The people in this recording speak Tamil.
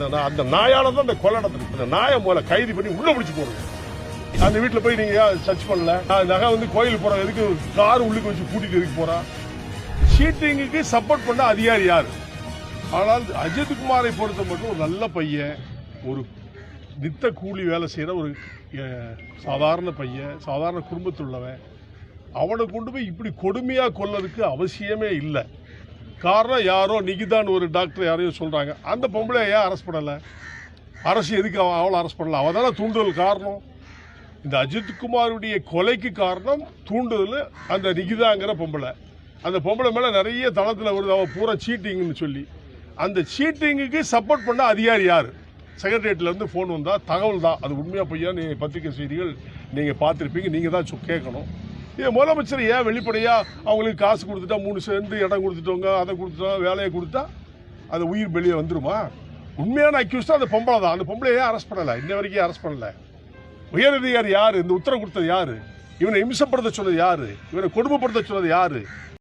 நான் அந்த நாயால தான் அந்த கொலை நடந்தது. அந்த நாயை முதல்ல கைது பண்ணி உள்ள பிடிச்சு போடுங்க. அந்த வீட்டுல போய் நீங்க சர்ச் பண்ணல? நான் நகை வந்து கோயிலுக்கு போற எதுக்கு கார் உள்ளுக்கு வச்சு கூட்டிட்டு எதுக்கு போறா? சீட்டிங்குக்கு சப்போர்ட் பண்ண அதிகாரி யாரு? ஆனால் அஜித் குமாரை பொறுத்த மட்டும் ஒரு நல்ல பையன் ஒரு நித்த கூலி வேலை செய்யற ஒரு சாதாரண பையன் சாதாரண குடும்பத்தில் உள்ளவன் அவனை கொண்டு போய் இப்படி கொடுமையா கொல்லறதுக்கு அவசியமே இல்லை. காரணம் யாரோ நிகிதான் ஒரு டாக்டர் யாரையும் சொல்கிறாங்க அந்த பொம்பளை ஏன் அரெஸ்ட் பண்ணலை? அரசு எதுக்கு அவன் அவளை அரெஸ்ட் பண்ணல? அவள் தானே தூண்டுதல் காரணம். இந்த அஜித் குமாருடைய கொலைக்கு காரணம் தூண்டுதல் அந்த நிகிதாங்கிற பொம்பளை. அந்த பொம்பளை மேலே நிறைய தளத்தில் வருது. அவள் பூரா சீட்டிங்னு சொல்லி. அந்த சீட்டிங்குக்கு சப்போர்ட் பண்ண அதிகாரி யார்? செக்ரட்டரியேட்லேருந்து ஃபோன் வந்தால் தகவல் தான். அது உண்மையாக பொய்யா நீங்கள் பத்திரிக்கை செய்திகள் நீங்கள் பார்த்துருப்பீங்க. நீங்கள் தான் கேட்கணும். முதலமைச்சர் ஏன் வெளிப்படையாக அவங்களுக்கு காசு கொடுத்துட்டா மூணு சென்ட் இடம் கொடுத்துட்டோங்க அதை கொடுத்துட்டோம் வேலையை கொடுத்தா அது உயிர் வெளியே வந்துருமா? உண்மையான அக்யூஸ் அந்த பொம்பளை தான். அந்த பொம்பளை ஏன் அரெஸ்ட் பண்ணலை? இன்ன வரைக்கும் அரெஸ்ட் பண்ணல? உயர் அதிகாரி யாரு? இந்த உத்தரவு கொடுத்தது யாரு? இவனை இம்சப்படுத்த சொன்னது யாரு? இவனை கொடுமைப்படுத்த சொன்னது யாரு?